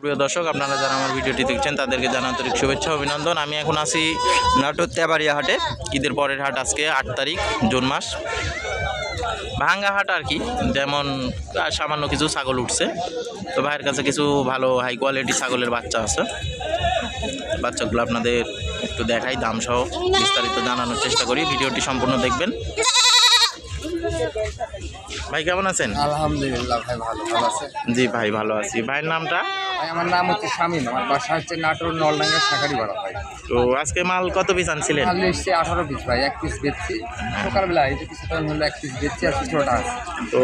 প্রিয় দর্শক, আপনারা যারা আমার ভিডিওটি দেখছেন, তাদেরকে জানা আন্তরিক শুভেচ্ছা, অভিনন্দন। আমি এখন আছি নাটোর তেবাড়িয়া হাটে। ঈদের পরের হাট আজকে আট তারিখ, জুন মাস। ভাঙ্গা হাট আর কি, যেমন সামান্য কিছু ছাগল উঠছে। তো ভাইয়ের কাছে কিছু ভালো হাই কোয়ালিটি ছাগলের বাচ্চা আছে। বাচ্চাগুলো আপনাদের একটু দেখাই, দাম সহ বিস্তারিত জানানোর চেষ্টা করি। ভিডিওটি সম্পূর্ণ দেখবেন। ভাই কেমন আছেন? আলহামদুলিল্লাহ ভাই ভালো। ভালো আছে? জি ভাই ভালো আছি। ভাইয়ের নামটা? ভাই আমার নাম হচ্ছে শামীম। আমার বাসা হচ্ছে নাটোর নলডাঙ্গা শাখারি বাড়া ভাই। তো আজকে মাল কত পিস আনছিলেন? মাল এসছে আঠারো পিস ভাই এক পিস বেচছি। সকালবেলা এই যে কিছু টাইম হলো এক পিস বেচছি আর কিছুটা আছে। তো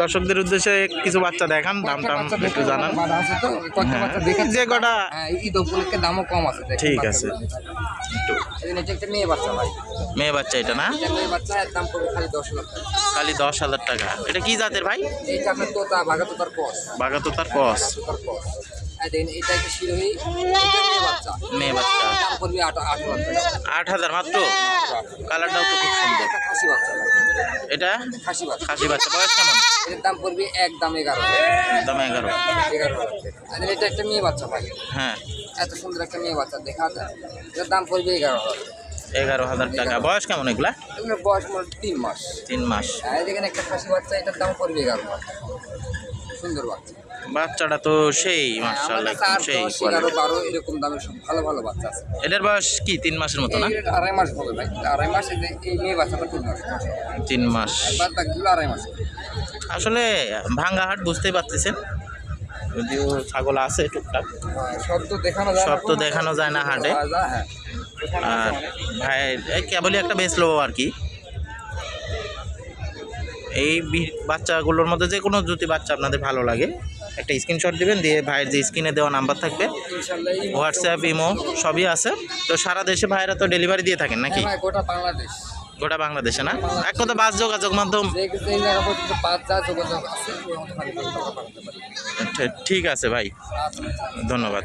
দর্শকদের উদ্দেশ্যে কিছু বাচ্চা দেখান দাম টাম একটু জানান। বাঁধা আছে তো হ্যাঁ, বাচ্চা দেখে যে কটা হ্যাঁ ঈদ উপলক্ষে দামও কম আছে ঠিক আছে। মেয়ে বাচ্চা ভাই। মেয়ে বাচ্চা এটা না? মেয়ে বাচ্চা দাম খালি দশ হাজার টাকা। খালি দশ হাজার টাকা। এটা কি জাতের ভাই? আপনার তোতা বাঘা তোতার কস। বাঘা তোতার কস। এটা একটা শিরোহী মেয়ে বাচ্চা। আট হাজার মাত্র? কালারটাও তো খুব সুন্দর। একটা খাসি বাচ্চা। এটা? খাসি বাচ্চা। খাসি বাচ্চা। বয়স কেমন? এর দাম পড়বে একদম এগারো হাজার। দাম এগারো এগারো আর এটা একটা মেয়ে বাচ্চা ভাই। হ্যাঁ। এত সুন্দর একটা মেয়ে বাচ্চা দেখা যায়। দাম পড়বে এগারো হাজার। এগারো হাজার টাকা। বয়স কেমন এগুলা? বয়স তিন মাস। তিন মাস। এখানে একটা খাসি বাচ্চা এটার দাম পড়বে এগারো সুন্দর বাচ্চা। বাচ্চাটা তো সেই হ্যাঁ, মার্শাল্লাহ সেই দশ এগারো quality। বারো এরকম দামের সব ভালো ভালো বাচ্চা আছে। এটার বয়স কি তিন মাসের মতো না? আড়াই মাস হবে ভাই। আড়াই মাস এই মেয়ে বাচ্চাটা তিন মাস। তিন মাস। আড়াই মাস। আসলে ভাঙ্গা হাট বুঝতেই পারতেছেন। যদিও ছাগল আছে টুকটাক। হ্যাঁ, সব তো দেখানো সব তো দেখানো যায় না হাটে। আর ভাই এই কেবলই একটা বেস বেচলো আর কি। এই বাচ্চাগুলোর মধ্যে যে কোনো যদি বাচ্চা আপনাদের ভালো লাগে একটা স্ক্রিনশট দিবেন দিয়ে ভাইয়ের যে স্ক্রিনে দেওয়া নাম্বার থাকবে হোয়াটসঅ্যাপ ইমো সবই আছে। তো সারা দেশে ভাইয়েরা তো ডেলিভারি দিয়ে থাকেন নাকি? হ্যাঁ গোটা বাংলাদেশ। গোটা বাংলাদেশে না? এক কথা বাস যোগাযোগ মাধ্যম পারি ঠিক আছে ভাই। আচ্ছা। ধন্যবাদ।